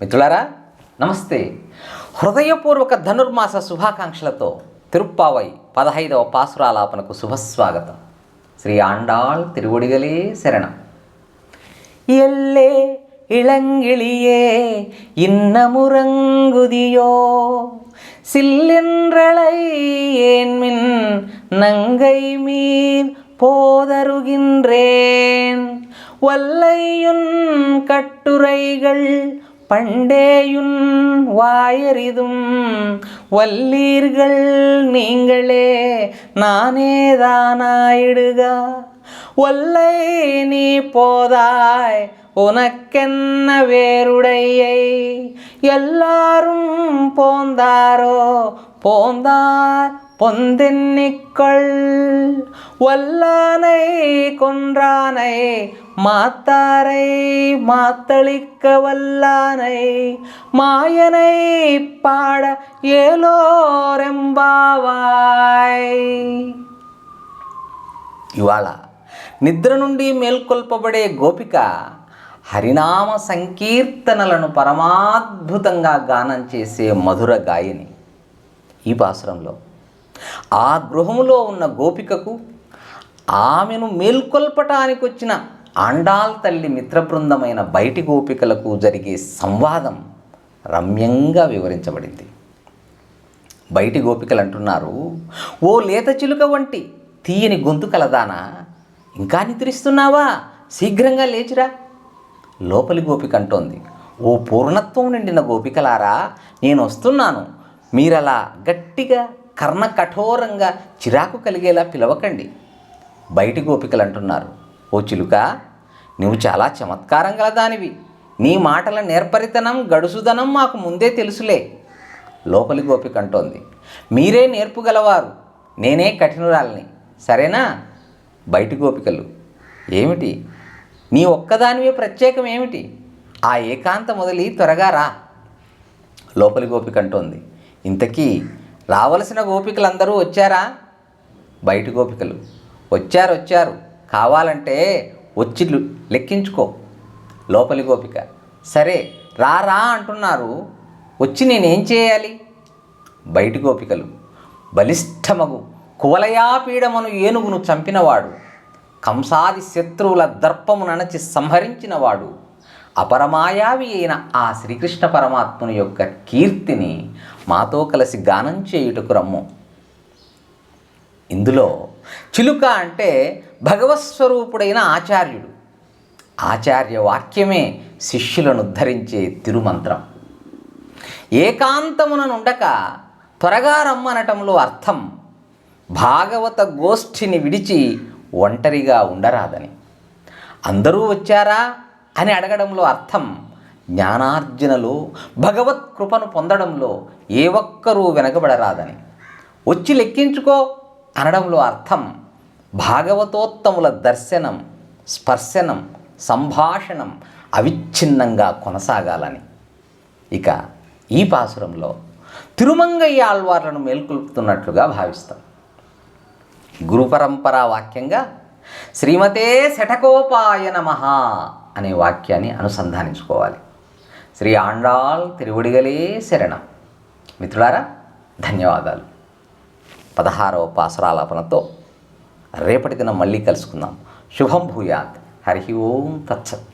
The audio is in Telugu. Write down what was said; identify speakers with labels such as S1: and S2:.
S1: మిత్రులారా నమస్తే హృదయపూర్వక ధనుర్మాస శుభాకాంక్షలతో తిరుప్పావై పదహైదవ పాసురాలాపనకు శుభస్వాగతం శ్రీ ఆండాళ్ తిరువడిగలే శరణం எல்லே இளங்கிளியே இன்னமுறங்குதியோ சில்லென்றளை ஏன்மின் நங்கை மீர் போதருகின்றேன் வல்லையுன் கட்டுரைகள் பண்டேயுன் வாயறிதும் வல்லீர்கள் நீங்களே நானேதானாயிடுகா ஒல்லை நீ போதாய் உனக்கென்ன வேருடையை எல்லாரும் போந்தாரோ? போந்தார் பொந்தென்னிக்கொள் வல்லானை கொன்றானை மாத்தாரை மாத்தளிக்க வல்லானை மாயனை பாட ஏலோரெம்பாவாய் ఇవాళ నిద్ర నుండి మేల్కొల్పబడే గోపిక హరినామ సంకీర్తనలను పరమాద్భుతంగా గానం చేసే మధుర గాయని ఈ పాసురంలో ఆ గృహములో ఉన్న గోపికకు ఆమెను మేల్కొల్పటానికి వచ్చిన ఆండాల్ తల్లి మిత్రబృందమైన బయటి గోపికలకు జరిగే సంవాదం రమ్యంగా వివరించబడింది. బయటి గోపికలు అంటున్నారు ఓ లేత చిలుక వంటి తీయని గొంతు కలదానా ఇంకా నిద్రిస్తున్నావా? శీఘ్రంగా లేచిరా. లోపలి గోపిక అంటోంది ఓ పూర్ణత్వం నిండిన గోపికలారా నేను వస్తున్నాను. మీరలా గట్టిగా కర్ణ కఠోరంగా చిరాకు కలిగేలా పిలవకండి. బయటి గోపికలు అంటున్నారు ఓ చిలుక నువ్వు చాలా చమత్కారం గల దానివి. నీ మాటల నేర్పరితనం గడుసుదనం మాకు ముందే తెలుసులే లోపలి గోపిక అంటోంది మీరే నేర్పుగలవారు నేనే కఠినురాలని. సరేనా? బయటి గోపికలు ఏమిటి? నీ ఒక్కదానివే ప్రత్యేకం ఏమిటి? ఆ ఏకాంత మొదలి త్వరగా రా. లోపలి గోపిక అంటోంది ఇంతకీ రావలసిన గోపికలందరూ వచ్చారా? బయటి గోపికలు వచ్చారు వచ్చారు. కావాలంటే వచ్చి లెక్కించుకో. లోపలి గోపిక. సరే రా రా అంటున్నారు. వచ్చి నేనేం చేయాలి? బయటి గోపికలు. బలిష్టమగు కువలయాపీడమును ఏనుగును చంపినవాడు. కంసాది శత్రువుల దర్పము నణచి సంహరించినవాడు. అపరమాయావి అయిన ఆ శ్రీకృష్ణ పరమాత్ముని యొక్క కీర్తిని మాతో కలిసి గానం చేయుటకు రమ్ము. ఇందులో చిలుక అంటే భగవత్స్వరూపుడైన ఆచార్యుడు. ఆచార్య వాక్యమే శిష్యులను ఉద్ధరించే తిరుమంత్రం. ఏకాంతముననుండక త్వరగా రమ్మనటంలో అర్థం భాగవత గోష్ఠిని విడిచి ఒంటరిగా ఉండరాదని. అందరూ వచ్చారా అని అడగడంలో అర్థం జ్ఞానార్జనలో భగవత్ కృపను పొందడంలో ఏ ఒక్కరూ వెనకబడరాదని. వచ్చి లెక్కించుకో అనడంలో అర్థం భాగవతోత్తముల దర్శనం స్పర్శనం సంభాషణం అవిచ్ఛిన్నంగా కొనసాగాలని. ఇక ఈ పాసురంలో తిరుమంగయ్య ఆళ్వార్లను మేల్కొల్పుతున్నట్లుగా భావిస్తాం. గురుపరంపరా వాక్యంగా శ్రీమతే శఠకోపాయ నమ అనే వాక్యాన్ని అనుసంధానించుకోవాలి. శ్రీ ఆండాల్ తిరువుడిగలే శరణం. మిత్రులారా ధన్యవాదాలు. పదహారవ పాసురాలాపనతో రేపటి దినం మళ్ళీ కలుసుకుందాం. శుభం భూయాత్. హరి ఓం తత్సత్.